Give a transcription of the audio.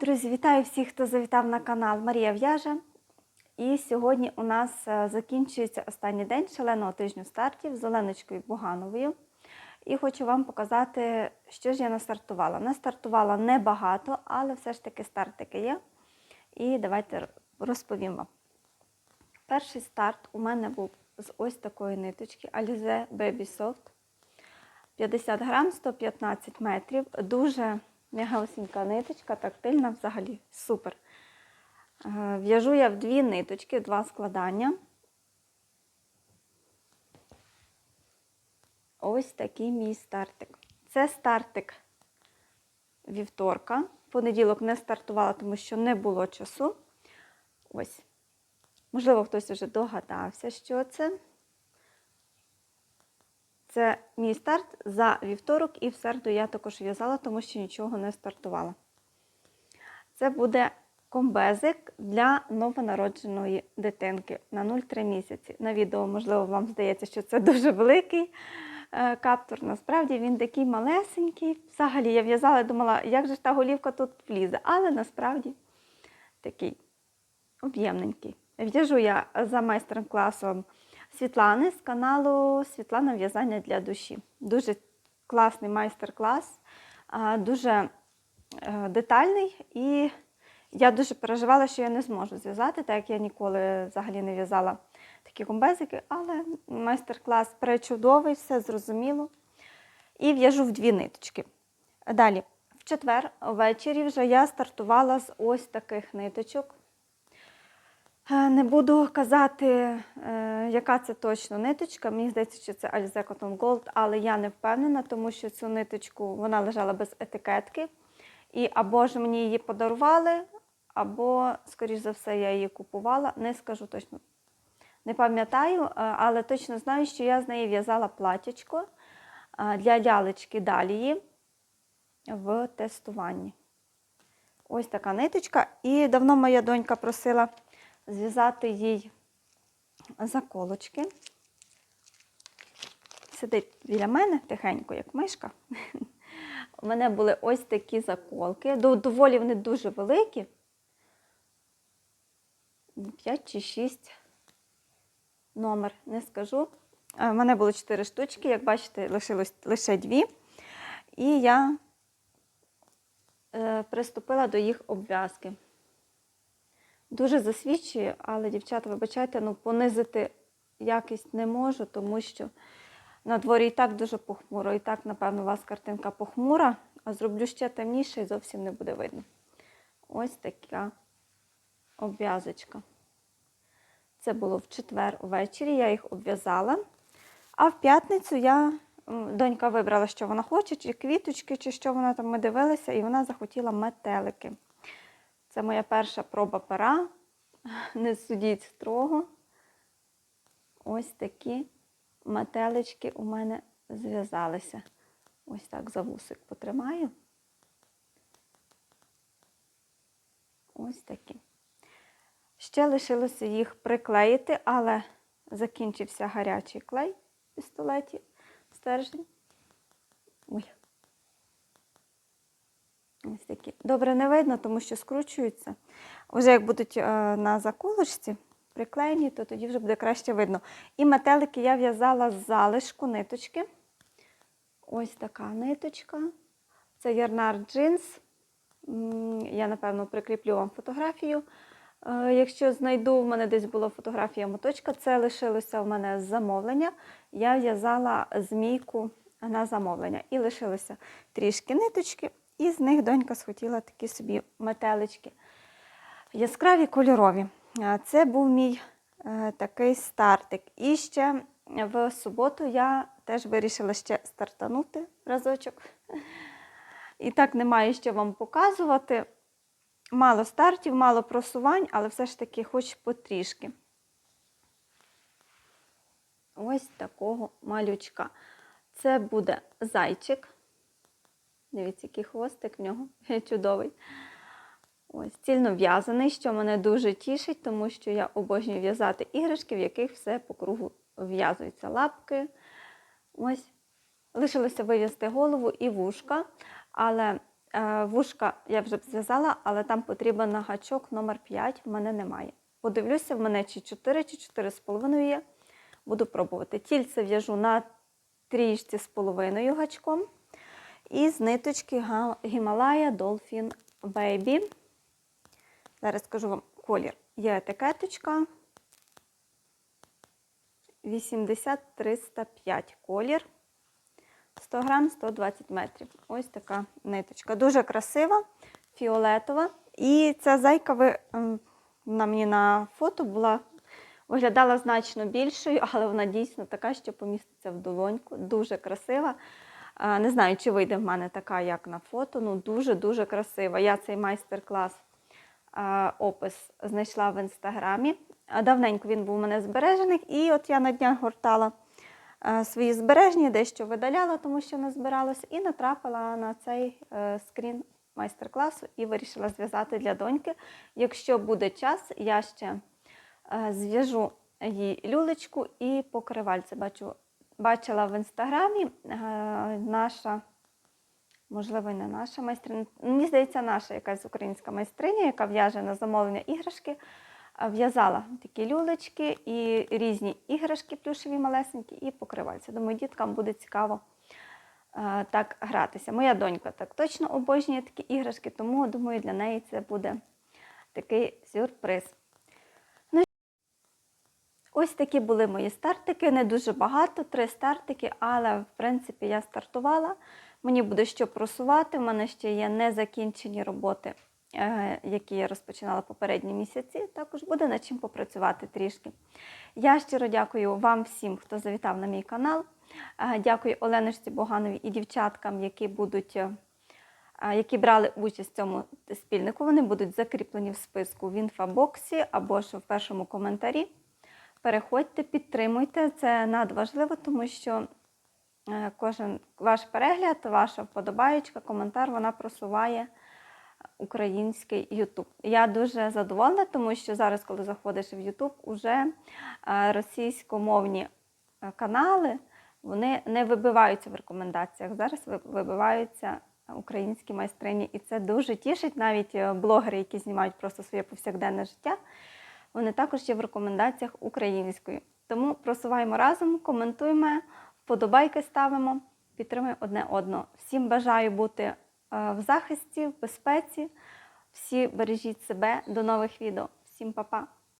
Друзі, вітаю всіх, хто завітав на канал Марія В'яже. І сьогодні у нас е, закінчується останній день шаленого тижню стартів з Оленочкою Бугановою. І хочу вам показати, що ж я настартувала. Настартувала небагато, але все ж таки стартики є. І давайте розповім вам. Перший старт у мене був з ось такої ниточки Alize Baby Soft. 50 грам, 115 метрів. Дуже м'ягасенька ниточка, тактильна взагалі. Супер. Е, В'яжу я в дві ниточки, два складання. Ось такий мій стартик. Це стартик вівторка. Понеділок не стартувала, тому що не було часу. Ось. Можливо, хтось вже догадався, що це. Це мій старт за вівторок, і в середу я також в'язала, тому що нічого не стартувала. Це буде комбезик для новонародженої дитинки на 0,3 місяці. На відео, можливо, вам здається, що це дуже великий е, каптур. Насправді він такий малесенький. Взагалі я в'язала і думала, як же ж та голівка тут влізе, але насправді такий об'ємненький. В'яжу я за майстер-класом Світлани з каналу Світлана В'язання для душі. Дуже класний майстер-клас, дуже е, детальний. І я дуже переживала, що я не зможу зв'язати, так як я ніколи взагалі не в'язала такі комбезики, але майстер-клас пречудовий, все зрозуміло. І в'яжу в дві ниточки. Далі, в четвер ввечері вже я стартувала з ось таких ниточок. Е, Не буду казати, е, яка це точно ниточка. Мені здається, що це Alize Cotton Gold, але я не впевнена, тому що цю ниточку вона лежала без етикетки. І або ж мені її подарували, або, скоріш за все, я її купувала. Не скажу точно. Не пам'ятаю, е, але точно знаю, що я з неї в'язала платячко для лялечки далії в тестуванні. Ось така ниточка. І давно моя донька просила зв'язати їй заколочки. Сидить біля мене тихенько, як мишка. У мене були ось такі заколки. Доволі вони дуже великі. 5 чи 6 номер, не скажу. У мене було 4 штучки, як бачите, лишилось лише 2. І я е, приступила до їх обв'язки. Дуже засвідчує, але, дівчата, вибачайте, ну понизити якість не можу, тому що на дворі і так дуже похмуро, і так, напевно, у вас картинка похмура, а зроблю ще темніше і зовсім не буде видно. Ось така обв'язочка. Це було в четвер увечері, я їх обв'язала. А в п'ятницю я, донька вибрала, що вона хоче, чи квіточки, чи що вона там ми дивилися, і вона захотіла метелики. Це моя перша проба пера. Не судіть строго. Ось такі метелички у мене зв'язалися. Ось так за вусик потримаю. Ось такі. Ще лишилося їх приклеїти, але закінчився гарячий клей в пістолеті, стержень. Ой. Ось такі. Добре не видно, тому що скручуються. Вже як будуть е, на заколочці приклеєні, то тоді вже буде краще видно. І метелики я в'язала з залишку ниточки. Ось така ниточка. Це Ярнар джинс. Я, напевно, прикріплю вам фотографію. Е, Якщо знайду, в мене десь була фотографія моточка, це лишилося в мене з замовлення. Я в'язала змійку на замовлення. І лишилося трішки ниточки, і з них донька схотіла такі собі метелички. Яскраві кольорові. Це був мій е, такий стартик. І ще в суботу я теж вирішила ще стартанути разочок. І так немає що вам показувати. Мало стартів, мало просувань, але все ж таки хоч потрішки. Ось такого малючка. Це буде зайчик. Дивіться, який хвостик в нього чудовий. Ось, цільно в'язаний, що мене дуже тішить, тому що я обожнюю в'язати іграшки, в яких все по кругу в'язуються лапки. Ось. Лишилося вив'язати голову і вушка, але Е, Вушка я вже зв'язала, але там потрібен гачок номер 5, в мене немає. Подивлюся, в мене чи 4, чи 4,5 є. Буду пробувати. Тільце в'яжу на тріжці з половиною гачком. І з ниточки Himalaya Dolphin Baby. Зараз скажу вам колір. Є етикеточка. 80-305 колір. 100 грам 120 метрів. Ось така ниточка. Дуже красива, фіолетова. І ця зайка ви, ем, на мені на фото була, виглядала значно більшою, але вона дійсно така, що поміститься в долоньку. Дуже красива. Не знаю, чи вийде в мене така, як на фото. Ну, дуже-дуже красива. Я цей майстер-клас опис знайшла в інстаграмі. Давненько він був у мене збережений, і от я на днях гортала свої збереження, дещо видаляла, тому що не збиралося, і натрапила на цей е, скрін майстер-класу і вирішила зв'язати для доньки. Якщо буде час, я ще е, зв'яжу їй люлечку і покривальце. Бачу, бачила в інстаграмі е, наша. Можливо, не наша майстриня. Мені здається, наша якась українська майстриня, яка в'яже на замовлення іграшки, в'язала такі люлечки і різні іграшки плюшеві малесенькі, і покривальця. Думаю, діткам буде цікаво е, так гратися. Моя донька так точно обожнює такі іграшки, тому думаю, для неї це буде такий сюрприз. Ось такі були мої стартики, не дуже багато, три стартики, але в принципі я стартувала. Мені буде що просувати. У мене ще є незакінчені роботи, е, які я розпочинала попередні місяці. Також буде над чим попрацювати трішки. Я щиро дякую вам всім, хто завітав на мій канал. Е, Дякую Оленочці Богановій і дівчаткам, які будуть. е, Які брали участь в цьому спільнику, вони будуть закріплені в списку в інфобоксі або ж в першому коментарі. Переходьте, підтримуйте. Це надважливо, тому що е, кожен ваш перегляд, ваша вподобаєчка, коментар, вона просуває український Ютуб. Я дуже задоволена, тому що зараз, коли заходиш в Ютуб, уже е, російськомовні е, канали вони не вибиваються в рекомендаціях. Зараз вибиваються українські майстрині, і це дуже тішить навіть блогери, які знімають просто своє повсякденне життя. Вони також є в рекомендаціях українською. Тому просуваємо разом, коментуємо, вподобайки ставимо, підтримуємо одне одного. Всім бажаю бути е, в захисті, в безпеці. Всі бережіть себе. До нових відео. Всім па-па!